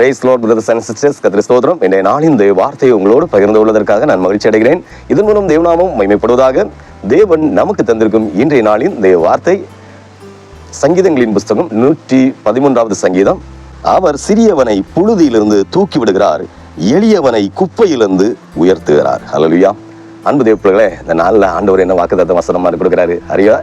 Praise lord brothers and sisters கத்திரி ஸ்தோத்திரம். இன்றைய நாளின் தேவ வார்த்தையை உங்களோடு பகிர்ந்து கொள்வதற்காக நான் மகிழ்ச்சி அடைகிறேன். இதன் மூலம் தேவநாமம் மைமைப்படுவதாக தேவன் நமக்கு தந்திருக்கும் இன்றைய நாளின் தேவ வார்த்தை. சங்கீதங்களின் புஸ்தகம் நூற்றி பதிமூன்றாவது சங்கீதம். அவர் சிறியவனை புழுதியிலிருந்து தூக்கி விடுகிறார் எளியவனை குப்பையிலிருந்து உயர்த்துகிறார். ஹalleluya அன்பு தேவ பிள்ளைகளே இந்த நாளில் ஆண்டவர் என்ன வாக்குத்தத்த வசனமாக கொடுக்குறாரு? அறியா?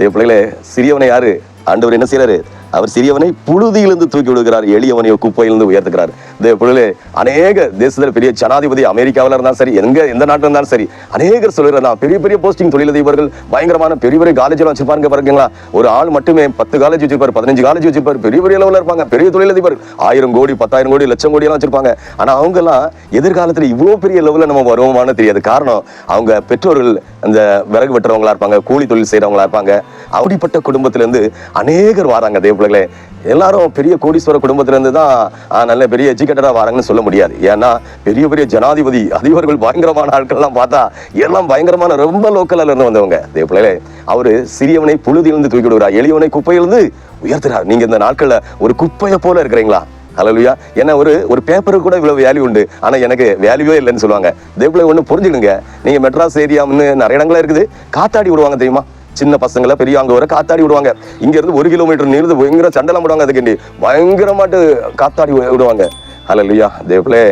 தேவ பிள்ளைகளே சிறியவனை யாரு? ஆண்டவர் என்ன செய்கிறாரு அவர் சிறியவனை புழுதியிலிருந்து தூக்கி விடுகிறார் எளியவனை குப்பையிலிருந்து உயர்த்துகிறார். தேவ பிள்ளைகளே அநேக தேசத்தில் பெரிய ஜனாதிபதி அமெரிக்காவில் இருந்தாலும் சரி எங்க எந்த நாட்டில் இருந்தாலும் சரி அநேகர் சொல்லுறா பெரிய பெரிய போஸ்டிங் தொழிலதிபர்கள் பயங்கரமான பெரிய பெரிய காலேஜில் வச்சிருப்பாங்க பாருங்களா. ஒரு ஆள் மட்டுமே பத்து காலேஜ் வச்சிருப்பார் பதினஞ்சு காலேஜ் வச்சிருப்பார் பெரிய பெரிய லெவலில் இருப்பாங்க பெரிய தொழிலதிபர். ஆயிரம் கோடி பத்தாயிரம் கோடி லட்சம் கோடி எல்லாம் வச்சிருப்பாங்க. ஆனா அவங்க எல்லாம் எதிர்காலத்துல இவ்வளோ பெரிய லெவலில் நம்ம வருவோமான்னு தெரியாது. காரணம் அவங்க பெற்றோர்கள் அந்த விறகு வெட்டுறவங்களா இருப்பாங்க கூலி தொழில் செய்றவங்களா இருப்பாங்க. அப்படிப்பட்ட குடும்பத்திலேருந்து அநேகர் வராங்க தேவ நண்பர்களே எல்லாரும் பெரிய கோடீஸ்வர குடும்பத்துல இருந்து தான் நல்ல பெரிய எஜுகேட்டடா வராங்கன்னு சொல்ல முடியாது. ஏன்னா பெரிய பெரிய ஜனாதிபதி அதிபர்கள் பயங்கரமான ஆட்கள்லாம் பார்த்தா எல்லாம் பயங்கரமான ரொம்ப லோக்கலில் இருந்து வந்தவங்க. அதே பிள்ளைகளே அவர் சிறியவனை புழுதியிலிருந்து தூக்கி விடுகிறார். எளியவனை குப்பையிலிருந்து உயர்த்துறார். நீங்க இந்த நாட்களில் ஒரு குப்பையை போல இருக்கிறீங்களா? ஹalleluya ஏன்னா ஒரு ஒரு பேப்பருக்கு கூட இவ்வளவு வேல்யூ உண்டு. ஆனா எனக்கு வேல்யூவே இல்லைன்னு சொல்லுவாங்க. தேவப்பிள்ளை ஒண்ணு புரிஞ்சுடுங்க நீங்க மெட்ராஸ் ஏரியான்னு நிறைய இடங்களா இருக்குது. காத்தாடி விடுவாங்க தெரியுமா? சின்ன பசங்கள பெரியவங்க வர காத்தாடி விடுவாங்க. இங்க இருந்து ஒரு கிலோமீட்டர் நீர்ந்து பயங்கர சண்டலம் விடுவாங்க அதுக்கு பயங்கரமாட்டு காத்தாடி விடுவாங்க. ஹலோ இல்லையா தேவப்பிள்ளை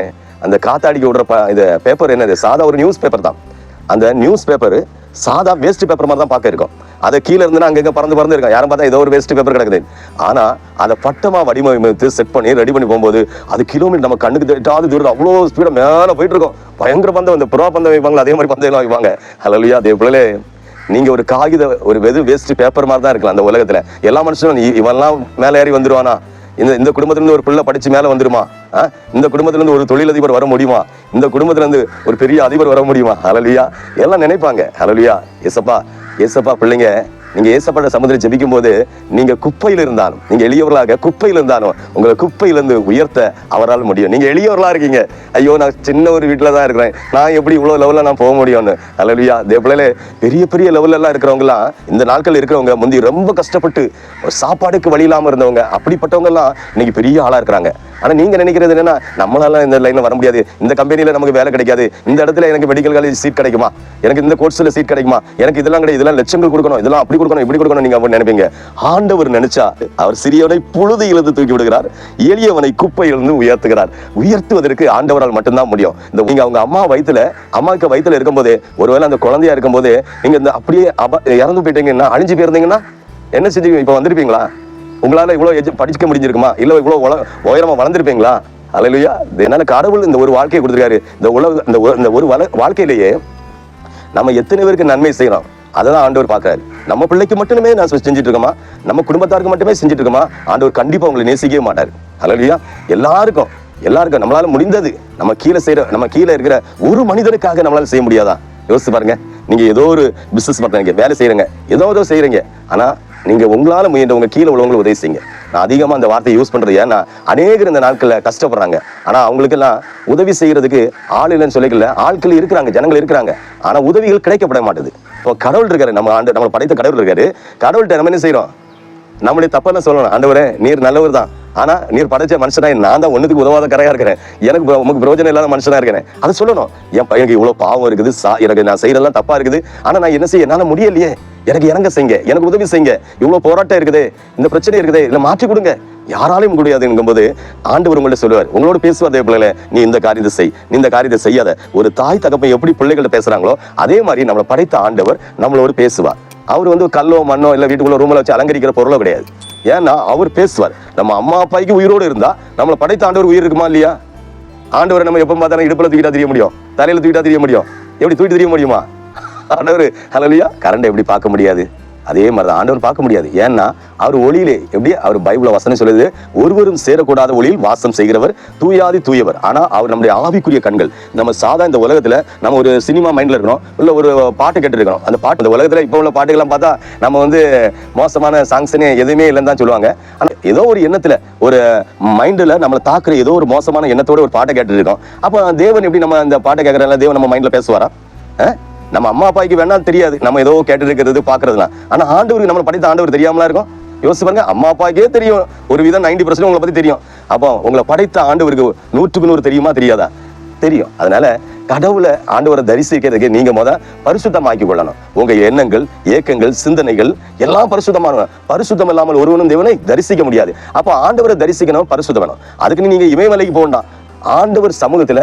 அந்த காத்தாடிக்கு விடுற ப- இந்த பேப்பர் என்னது? சாதா ஒரு நியூஸ் பேப்பர் தான். அந்த நியூஸ் பேப்பர் சாதா வேஸ்ட் பேப்பர் மாதிரி தான் பார்க்க இருக்கும். அதை கீழே இருந்துன்னா அங்கங்க பறந்து பறந்து இருக்கும். யாரும் பார்த்தா ஏதோ ஒரு வேஸ்ட் பேப்பர் கிடக்குது. ஆனா அதை பட்டமா வடிவமைத்து செட் பண்ணி ரெடி பண்ணி போகும்போது அது கிலோமீட்டர் நம்ம கண்ணுக்கு எட்டாவது தூரம் அவ்வளோ ஸ்பீடாக மேலே போயிட்டு இருக்கோம். பயங்கர பந்தம் இந்த புறா பந்தம் வைப்பாங்களா அதே மாதிரி பந்தம் வைப்பாங்க. வைப்பாங்க இல்லையா அதே போல நீங்க ஒரு காகித ஒரு வெது வேஸ்ட் பேப்பர் மாதிரி தான் இருக்கலாம் அந்த உலகத்துல. எல்லா மனுஷனும் இவெல்லாம் இவன்லாம் மேல ஏறி வந்துருவானா? இந்த இந்த குடும்பத்துலேருந்து ஒரு பிள்ளை படிச்சு மேல வந்துருமா? ஆ? இந்த குடும்பத்துலேருந்து ஒரு தொழிலதிபர் வர முடியுமா? இந்த குடும்பத்துலேருந்து ஒரு பெரிய அதிபர் வர முடியுமா? அலலியா எல்லாம் நினைப்பாங்க. அலலியா எசப்பா எசப்பா பிள்ளைங்க நீங்க ஏசப்பட்ட சமுதிரம் ஜெபிக்கும் போது நீங்க குப்பையில் இருந்தாலும் நீங்க எளியவர்களாக குப்பையில் இருந்தாலும் உங்களை குப்பையிலிருந்து உயர்த்த அவரால் முடியும். நீங்க எளியவர்களா இருக்கீங்க. ஐயோ நான் சின்ன ஒரு வீட்டில் தான் இருக்கிறேன். நான் எப்படி இவ்வளவு லெவல்ல நான் போக முடியும்னு? ஹalleluya அதே போல பெரிய பெரிய லெவல்ல இருக்கிறவங்களாம் இருக்கிறவங்க எல்லாம் இந்த நாட்கள் இருக்கிறவங்க முந்தி ரொம்ப கஷ்டப்பட்டு சாப்பாடுக்கு வழி இல்லாம இருந்தவங்க அப்படிப்பட்டவங்க எல்லாம் இன்னைக்கு பெரிய ஆளா இருக்கிறாங்க. ஆனா நீங்க நினைக்கிறது என்னன்னா நம்மளால இந்த லைன்ல வர முடியாது. இந்த கம்பெனியில் நமக்கு வேலை கிடைக்காது. இந்த இடத்துல எனக்கு மெடிக்கல் காலேஜ் சீட் கிடைக்குமா? எனக்கு இந்த கோர்ஸ்ல சீட் கிடைக்குமா? எனக்கு இதெல்லாம் கிடையாது. இதெல்லாம் லட்சங்கள் கொடுக்கணும். இதெல்லாம் அப்படி கொடுக்கணும் இப்படி கொடுக்கணும் நீங்க நினைப்பீங்க. ஆண்டவர் நினைச்சா அவர் சிறியவனை புழுதியிலிருந்து தூக்கி விடுகிறார். எளியவனை குப்பையிலிருந்து உயர்த்துகிறார். உயர்த்துவதற்கு ஆண்டவரால் மட்டும்தான் முடியும். இந்த நீங்க அவங்க அம்மா வயித்துல அம்மாவுக்கு வயித்துல இருக்கும்போது ஒருவேளை அந்த குழந்தையா இருக்கும்போது நீங்க இந்த அப்படியே அப- இறந்து போயிட்டீங்கன்னா அழிஞ்சு போயிருந்தீங்கன்னா என்ன செஞ்சீங்க இப்ப வந்திருப்பீங்களா? உங்களால இவ்வளவு படிக்க முடிஞ்சிருக்குமா? இல்ல இவ்வளவு உல- உயரமா வளர்ந்துருப்பீங்களா? அலையிலையா. என்னால கடவுள் இந்த ஒரு வாழ்க்கையை கொடுத்துருக்காரு. இந்த உலக இந்த ஒரு- இந்த ஒரு வாழ்க்கையிலேயே நம்ம எத்தனை பேருக்கு நன்மை அதை தான் ஆண்டவர் பார்க்கறாரு. நம்ம பிள்ளைக்கு மட்டுமே நான் செஞ்சுட்டு இருக்கோமா நம்ம குடும்பத்தாருக்கு மட்டுமே செஞ்சுட்டு இருக்கோமா ஆண்டவர் கண்டிப்பாக உங்களை நேசிக்கவே மாட்டார். அல்லையா எல்லாருக்கும் எல்லாருக்கும் நம்மளால முடிந்தது. நம்ம கீழே செய்யற நம்ம கீழே இருக்கிற ஒரு மனிதனுக்காக நம்மளால செய்ய முடியாதா? யோசிச்சு பாருங்க. நீங்க ஏதோ ஒரு பிசினஸ் பண்றீங்க வேலை செய்யறீங்க ஏதோ ஏதோ செய்யறீங்க ஆனா நீங்கள் உங்களால் முயன்றவங்க கீழே உள்ளவங்களை உதவி செய்யுங்க. நான் அதிகமாக அந்த வார்த்தையை யூஸ் பண்ணுறது ஏன்னா அநேகர் இந்த நாட்களில் கஷ்டப்படுறாங்க. ஆனால் அவங்களுக்கெல்லாம் உதவி செய்யறதுக்கு ஆள் இல்லைன்னு சொல்லிக்கல. ஆட்கள் இருக்கிறாங்க ஜனங்கள் இருக்கிறாங்க. ஆனால் உதவிகள் கிடைக்கப்பட மாட்டுது. இப்போ கடவுள் இருக்காரு நம்ம ஆண்டு நம்மளை படைத்த கடவுள் இருக்காரு. கடவுள்கிட்ட நம்ம என்ன செய்கிறோம் நம்மளுடைய தப்பெல்லாம் சொல்லணும். ஆண்டவரே நீர் நல்லவர் தான். ஆனால் நீர் படைச்ச மனுஷனாக நான் தான் ஒன்றுக்கு உதவாத கரையாக இருக்கிறேன். எனக்கு உங்களுக்கு பிரயோஜனம் இல்லாத மனுஷனாக இருக்கிறேன். அதை சொல்லணும். என் பையனுக்கு இவ்வளோ பாவம் இருக்குது. சா- எனக்கு நான் செய்கிறதெல்லாம் தப்பாக இருக்குது. ஆனால் நான் என்ன செய்ய? என்னால் முடியலையே. எனக்கு இறங்க செய்யுங்க எனக்கு உதவி செய்யுங்க. இவ்வளோ போராட்டம் இருக்குது இந்த பிரச்சனை இருக்குது இல்ல மாற்றி கொடுங்க. யாராலையும் முடியாதுங்கும்போது ஆண்டவர் உங்கள்ட்ட சொல்லுவார் உங்களோட பேசுவார் அதே நீ இந்த காரியத்தை செய் நீ இந்த காரியத்தை செய்யாத. ஒரு தாய் தகப்பன் எப்படி பிள்ளைகள்ட்ட பேசுறாங்களோ அதே மாதிரி நம்மளை படைத்த ஆண்டவர் நம்மளோட பேசுவார். அவர் வந்து கல்லோ மண்ணோ இல்ல வீட்டுக்குள்ள ரூம்ல வச்சு அலங்கரிக்கிற பொருளோ கிடையாது. ஏன்னா அவர் பேசுவார். நம்ம அம்மா அப்பாய்க்கு உயிரோடு இருந்தா நம்மளை படைத்த ஆண்டவர் உயிர் இருக்குமா இல்லையா? ஆண்டவரை நம்ம எப்போ பார்த்தாலும் இடுப்பில் தூக்கிட்டா தெரிய முடியும் தலையில தூக்கிட்டா தெரிய முடியும். எப்படி தூக்கிட்டு தெரிய முடியுமா? ஆண்டவர் ஹalleluya கரண்டை எப்படி பார்க்க முடியாது? அதே மாதிரி தான் ஆண்டவர் பார்க்க முடியாது. ஏன்னா அவர் ஒளியிலே எப்படி? அவர் பைபிள வசனம் சொல்லுது ஒருவரும் சேரக்கூடாத ஒளியில் வாசம் செய்கிறவர் தூயாதி தூயவர். ஆனால் அவர் நம்முடைய ஆவிக்குரிய கண்கள். நம்ம சாதா இந்த உலகத்தில் நம்ம ஒரு சினிமா மைண்டில் இருக்கணும் இல்லை ஒரு பாட்டு கேட்டுருக்கணும் அந்த பாட்டு இந்த உலகத்தில் இப்போ உள்ள பாட்டுகள்லாம் பார்த்தா நம்ம வந்து மோசமான சாங்ஸ்னே எதுவுமே இல்லைன்னு தான் சொல்லுவாங்க. ஆனால் ஏதோ ஒரு எண்ணத்தில் ஒரு மைண்டில் நம்மளை தாக்குற ஏதோ ஒரு மோசமான எண்ணத்தோட ஒரு பாட்டை கேட்டுருக்கோம் அப்போ தேவன் எப்படி நம்ம அந்த பாட்டை கேட்குறதுனால தேவன் நம்ம மைண்டில் பேசுவாரா? நம்ம அம்மா அப்பாய்க்கு வேணாலும் தெரியாது. நம்ம ஏதோ கேட்டு இருக்கிறது பார்க்கறதுலாம். ஆனால் ஆண்டவருக்கு நம்மளை படித்த ஆண்டவர் தெரியாமலா இருக்கும்? யோசிச்சு பாருங்க அம்மா அப்பாக்கே தெரியும். ஒரு விதம் நைன்டி பர்சன்ட் உங்களை பற்றி தெரியும். அப்போ உங்களை படைத்த ஆண்டவருக்கு நூற்றுக்கு நூறு தெரியுமா தெரியாதா? தெரியும். அதனால கடவுளை ஆண்டவரை தரிசிக்கிறதுக்கு நீங்க முத பரிசுத்தமாக்கி கொள்ளணும். உங்க எண்ணங்கள் ஏக்கங்கள் சிந்தனைகள் எல்லாம் பரிசுத்தமான பரிசுத்தம் இல்லாமல் ஒருவனும் தேவனை தரிசிக்க முடியாது. அப்போ ஆண்டவரை தரிசிக்கணும் பரிசுத்தம் வேணும். அதுக்கு நீங்க இமயமலைக்கு போகண்டாம் ஆண்டவர் சமூகத்துல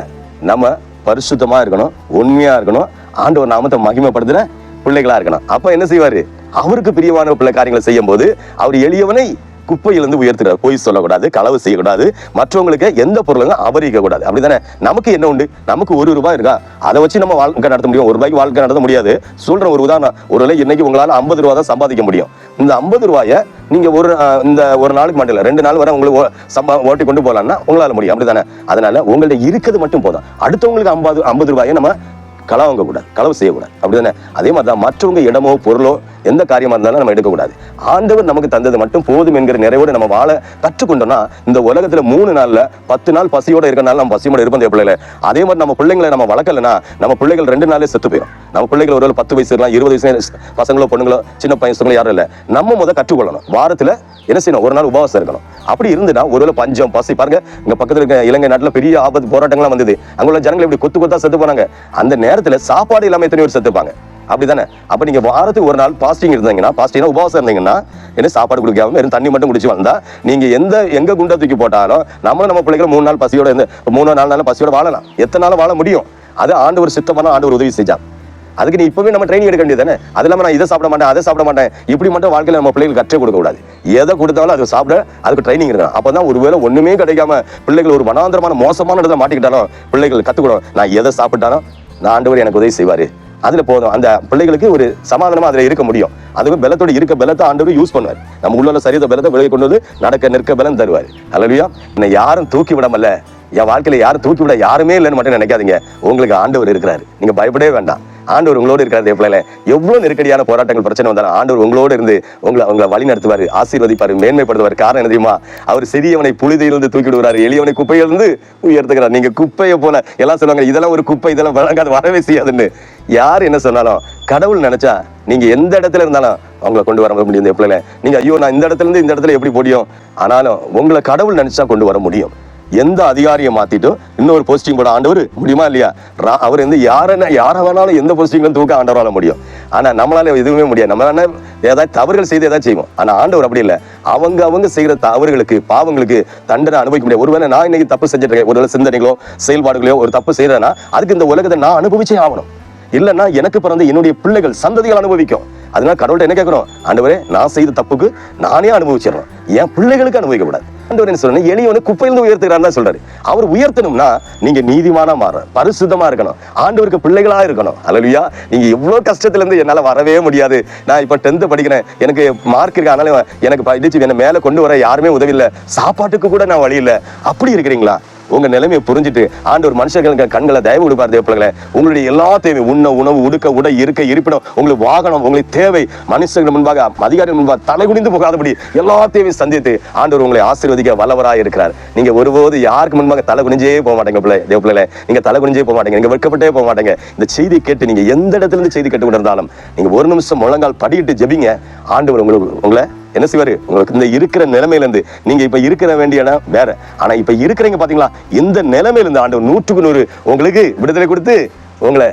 நம்ம பரிசுத்தமா இருக்கணும் உண்மையா இருக்கணும். ஆண்டவர் நாமத்தை மகிமைப்படுத்துற பிள்ளைகளா இருக்கணும். அப்ப என்ன செய்வாரு? அவருக்கு பிரியமான பிள்ளை காரியங்களை செய்யும் போது அவர் எளியவனை குப்பையிலிருந்து உயர்த்துறாரு பொய் சொல்லக்கூடாது களவு செய்யக்கூடாது. மற்றவங்களுக்கு எந்த பொருளும் அபரிக்க கூடாது அப்படிதானே? நமக்கு என்ன உண்டு? நமக்கு ஒரு ரூபாய் இருக்கா? அதை வச்சு நம்ம வாழ்க்கை நடத்த முடியும். ஒரு ரூபாய்க்கு வாழ்க்கை நடத்த முடியாது. சொல்ற ஒரு உதாரணம் ஒரு இன்னைக்கு உங்களால ஐம்பது ரூபா தான் சம்பாதிக்க முடியும். இந்த ஐம்பது ரூபாயை நீங்க ஒரு இந்த ஒரு நாளுக்கு மட்டும் இல்லை ரெண்டு நாள் வரை உங்களுக்கு ஓ- சம்பா ஓட்டி கொண்டு போகலான்னா உங்களால் முடியும். அப்படி தானே அதனால உங்கள்ட்ட இருக்கிறது மட்டும் போதும். அடுத்தவங்களுக்கு ஐம்பது ஐம்பது ரூபாயை நம்ம களவாங்க வாங்கக்கூடாது களவு செய்யக்கூடாது. அப்படிதானே? அதே மாதிரி தான் மற்றவங்க இடமோ பொருளோ எந்த காரியமாக இருந்தாலும் நம்ம எடுக்கக்கூடாது. ஆண்டவர் நமக்கு தந்தது மட்டும் போதும் என்கிற நிறைவோடு நம்ம வாழ கற்றுக்கொண்டோம்னா இந்த உலகத்தில் மூணு நாளில் பத்து நாள் பசியோடு இருக்கனால நம்ம பசியோடு இருப்போம் பிள்ளைகளை. அதே மாதிரி நம்ம பிள்ளைங்களை நம்ம வளர்க்கலனா நம்ம பிள்ளைகள் ரெண்டு நாளே செத்து போயிடும் நம்ம பிள்ளைகள் ஒரு பத்து வயசு இருக்கலாம் இருபது வயசு பசங்களோ பொண்ணுங்களோ சின்ன பையன்களோ யாரும் இல்லை. நம்ம முதல் கற்றுக்கொள்ளணும். வாரத்தில் என்ன செய்யணும்? ஒரு நாள் உபவாசம் இருக்கணும். அப்படி இருந்துனா ஒருவேளை பஞ்சம் பசி. பாருங்க இங்க பக்கத்துல இருக்க இலங்கை நாட்டுல பெரிய ஆபத்து போராட்டங்கள்லாம் வந்தது. அங்குள்ள ஜனங்கள் இப்படி கொத்து கொத்தா செத்து போனாங்க. அந்த நேரத்துல சாப்பாடு இல்லாம எத்தனை பேர் செத்துப்பாங்க. அப்படிதானே? அப்ப நீங்க வாரத்துக்கு ஒரு நாள் பாஸ்டிங் இருந்தீங்கன்னா பாஸ்டிங்னா உபவாசம் இருந்தீங்கன்னா என்ன சாப்பாடு குடிக்காம வெறும் தண்ணி மட்டும் குடிச்சு வந்தா நீங்க எந்த எங்க குண்டை தூக்கி போட்டாலும் நம்மளும் நம்ம பிள்ளைகள் மூணு நாள் பசியோட இருந்து மூணு நாலு நாள் பசியோட வாழலாம். எத்தனை நாள் வாழ முடியும்? அது ஆண்டவர் சித்தமான ஒரு உதவி செஞ்சான் அதுக்கு நீ இப்பவே நம்ம ட்ரைனிங் எடுக்க வேண்டியது தானே அது இல்லாமல் நான் இதை சாப்பிட மாட்டேன் அதை சாப்பிட மாட்டேன். இப்படி மட்டும் வாழ்க்கையில் நம்ம பிள்ளைகளுக்கு கற்றே கொடுக்கக்கூடாது. எதை கொடுத்தாலும் அது சாப்பிட அதுக்கு ட்ரைனிங் இருக்கணும். அப்பதான் ஒருவேளை ஒன்றுமே கிடைக்காம பிள்ளைகள் ஒரு வனாந்திரமான மோசமான இடத்துல மாட்டிக்கிட்டாலும் பிள்ளைகள் கத்துக்கணும். நான் எதை சாப்பிட்டாலும் நான் ஆண்டவர் எனக்கு உதவி செய்வாரு. அதில் போதும். அந்த பிள்ளைகளுக்கு ஒரு சமாதானமா அதுல இருக்க முடியும். அதுவும் பலத்தோட இருக்க பலத்தை ஆண்டவர் யூஸ் பண்ணுவார். நம்ம உள்ள சரீர பலத்தை விலகி கொண்டு வந்து நடக்க நிற்க பலம் தருவார். அல்லையா என்னை யாரும் தூக்கி விடாமல்ல என் வாழ்க்கையில யாரும் தூக்கி விட யாருமே இல்லைன்னு மட்டும் நினைக்காதீங்க. உங்களுக்கு ஆண்டவர் இருக்கிறாரு. நீங்க பயப்படவே வேண்டாம். ஆண்டவர் உங்களோடு இருக்கிறார் தேவப்பிள்ளைல எவ்வளவு நெருக்கடியான போராட்டங்கள் பிரச்சனை வந்தாலும் ஆண்டவர் உங்களோடு இருந்து உங்களை உங்களை வழி நடத்துவார் ஆசீர்வதிப்பார் மேன்மைப்படுத்துவார். காரணம் என்ன தெரியுமா? அவர் சிறியவனை புழுதியிலிருந்து தூக்கி விடுவார் எளியவனை குப்பையிலிருந்து உயர்த்துக்கிறார் நீங்க குப்பையை போல எல்லாம் சொல்லுவாங்க இதெல்லாம் ஒரு குப்பை இதெல்லாம் வழங்காது வரவே செய்யாதுன்னு. யார் என்ன சொன்னாலும் கடவுள் நினைச்சா நீங்க எந்த இடத்துல இருந்தாலும் அவங்கள கொண்டு வர முடியும் இந்த பிள்ளைல நீங்க ஐயோ நான் இந்த இடத்துல இருந்து இந்த இடத்துல எப்படி முடியும் ஆனாலும் உங்களை கடவுள் நினைச்சா கொண்டு வர முடியும். எந்த அதிகாரியை மாத்திட்டு இன்னொரு போஸ்டிங் போட ஆண்டவர் முடியுமா இல்லையா? ரா- அவர் வந்து யாரை யாரை வேணாலும் எந்த போஸ்டிங்ல தூக்க ஆண்டவரால முடியும். ஆனால் நம்மளால எதுவுமே முடியாது. நம்மளால ஏதாவது தவறுகள் செய்து ஏதாவது செய்வோம். ஆனால் ஆண்டவர் அப்படி இல்லை. அவங்க அவங்க செய்கிற தவறுகளுக்கு பாவங்களுக்கு தண்டனை அனுபவிக்க முடியாது. ஒருவேளை நான் இன்னைக்கு தப்பு செஞ்சுட்டு இருக்கேன் ஒருவேளை சிந்தனைகளோ செயல்பாடுகளோ ஒரு தப்பு செய்யறேன்னா அதுக்கு இந்த உலகத்தை நான் அனுபவிச்சே ஆகணும். இல்லைன்னா எனக்கு பிறந்த என்னுடைய பிள்ளைகள் சந்ததிகள் அனுபவிக்கும். அதனால கடவுள்கிட்ட என்ன கேட்குறோம்? ஆண்டவரே நான் செய்த தப்புக்கு நானே அனுபவிச்சிடணும் என் பிள்ளைகளுக்கு அனுபவிக்க கூடாது ஆண்டவர் என்ன சொல்றேன் எளியவனை குப்பையிலிருந்து உயர்த்துகிறான்னு தான் சொல்றாரு. அவர் உயர்த்தணும்னா நீங்க நீதிமானா மாற பரிசுத்தமா இருக்கணும். ஆண்டவருக்கு பிள்ளைகளா இருக்கணும். அல்லையா நீங்க எவ்வளவு கஷ்டத்துல இருந்து என்னால வரவே முடியாது. நான் இப்ப டென்த் படிக்கிறேன். எனக்கு மார்க் இருக்கு. அதனால எனக்கு என்ன மேல கொண்டு வர யாருமே உதவி இல்லை சாப்பாட்டுக்கு கூட நான் வழி இல்லை. அப்படி இருக்கிறீங்களா? உங்க நிலைமையை புரிஞ்சுட்டு ஆண்டவர் மனுஷர்களுக்கு கண்களை தயவு கொடுப்பார் தேவப்பிள்ளைகளை உங்களுடைய எல்லா தேவை உண்ண உணவு உடுக்க உடை இருக்க இருப்பிடம் உங்களுக்கு வாகனம் உங்களுக்கு தேவை. மனுஷர்கள் முன்பாக அதிகாரிகள் முன்பாக தலை குனிந்து போகாதபடி எல்லா தேவையும் சந்தித்து ஆண்டவர் உங்களை ஆசீர்வதிக்க வல்லவராக இருக்கிறார். நீங்க ஒருபோது யாருக்கு முன்பாக தலை குனிஞ்சே போக மாட்டேங்க பிள்ளை தேவப்பிள்ளைகளை நீங்க தலை குனிஞ்சே போக மாட்டேங்க நீங்க வெட்கப்பட்டே போக மாட்டேங்க. இந்த செய்தி கேட்டு நீங்க எந்த இடத்துல இருந்து செய்தி கேட்டு இருந்தாலும் நீங்க ஒரு நிமிஷம் முழங்கால் படியிட்டு ஜெபிங்க. ஆண்டவர் உங்களுக்கு உங்களை என்ன செய்வாரு உங்களுக்கு இந்த இருக்கிற நிலைமையில இருந்து நீங்க இப்ப இருக்கிற வேண்டிய இடம் வேற. ஆனா இப்ப இருக்கிறீங்க பாத்தீங்களா? இந்த நிலைமையில இருந்து ஆண்டவர் நூற்றுக்கு நூறு உங்களுக்கு விடுதலை கொடுத்து உங்களை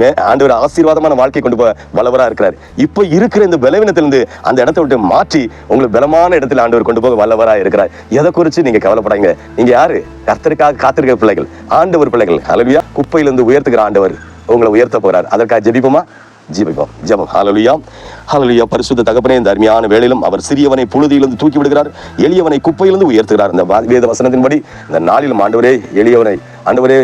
மே ஆண்டவர் ஆசீர்வாதமான வாழ்க்கை கொண்டு போக வல்லவரா இருக்கிறார். இப்ப இருக்கிற இந்த பலவீனத்திலிருந்து அந்த இடத்தை விட்டு மாற்றி உங்களுக்கு பலமான இடத்துல ஆண்டவர் கொண்டு போக வல்லவரா இருக்கிறார். எதை குறிச்சு நீங்க கவலைப்படாங்க நீங்க யாரு? கர்த்தருக்காக காத்திருக்கிற பிள்ளைகள் ஆண்டவர் பிள்ளைகள். அலவியா குப்பையிலிருந்து உயர்த்துக்கிற ஆண்டவர் உங்களை உயர்த்த போகிறார் அதற்காக ஜெபிப்போமா? ஜீவிப்போம் ஜபம் ஹalleluya. ஹalleluya. பரிசுத்த தகப்பனே இந்த அருமையான வேளையிலும் அவர் சிறியவனை புழுதியிலிருந்து தூக்கி விடுகிறார். எளியவனை குப்பையிலிருந்து உயர்த்துகிறார். இந்த வேத வசனத்தின்படி இந்த நாளிலும் ஆண்டவரே எளியவனை ஆண்டவரே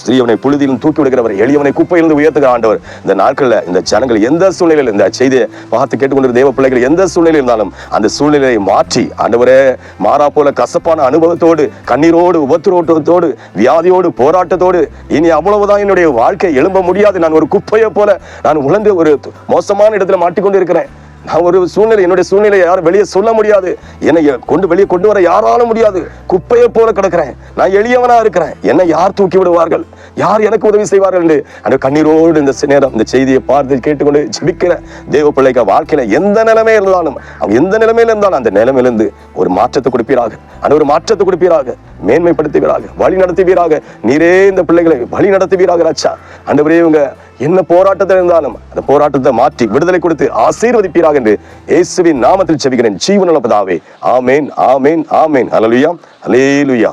சிறியவனை புழுதியிலும் தூக்கி விடுகிறவர் எளியவனை குப்பையிலிருந்து உயர்த்துகிற ஆண்டவர். இந்த நாட்களில் இந்த ஜனங்கள் எந்த சூழ்நிலையில் இந்த செய்தியை பார்த்து கேட்டுக்கொண்டு தேவ பிள்ளைகள் எந்த சூழ்நிலையில் இருந்தாலும் அந்த சூழ்நிலையை மாற்றி ஆண்டவரே மாறா போல கசப்பான அனுபவத்தோடு கண்ணீரோடு உபத்திரோட்டத்தோடு வியாதியோடு போராட்டத்தோடு இனி அவ்வளவுதான் என்னுடைய வாழ்க்கை எழும்ப முடியாது. நான் ஒரு குப்பையை போல நான் உழந்து ஒரு மோசமான இடத்துல மாட்டிக்கொண்டு இருக்கிறேன் நான் ஒரு சூழ்நிலை என்னுடைய சூழ்நிலை யாரும் வெளியே சொல்ல முடியாது. என்னை கொண்டு வெளியே கொண்டு வர யாராலும் முடியாது. குப்பையை போல கிடக்கிறேன். நான் எளியவனா இருக்கிறேன். என்னை யார் தூக்கி விடுவார்கள்? யார் எனக்கு உதவி செய்வார்கள் என்று அந்த கண்ணீரோடு இந்த நேரம் இந்த செய்தியை பார்த்து கேட்டுக்கொண்டு ஜெபிக்கிற தேவ பிள்ளைக்கு வாழ்க்கையில எந்த நிலைமை இருந்தாலும் அவங்க எந்த நிலைமையில இருந்தாலும் அந்த நிலைமையிலிருந்து ஒரு மாற்றத்தை கொடுப்பீராக. அந்த ஒரு மாற்றத்தை கொடுப்பீராக. மேன்மைப்படுத்துவீராக. வழி நடத்துவீராக. நீரே இந்த பிள்ளைகளை வழி நடத்துவீராக ராச்சா ஆண்டவரே இவங்க என்ன போராட்டத்தில் இருந்தாலும் அந்த போராட்டத்தை மாற்றி விடுதலை கொடுத்து ஆசீர்வதிப்பீராக. என்று இயேசுவின் நாமத்தில் செபிக்கிறேன். ஜீவனுள்ள பிதாவே ஆமேன் ஆமேன் ஆமேன். அலலுயா அலேலுயா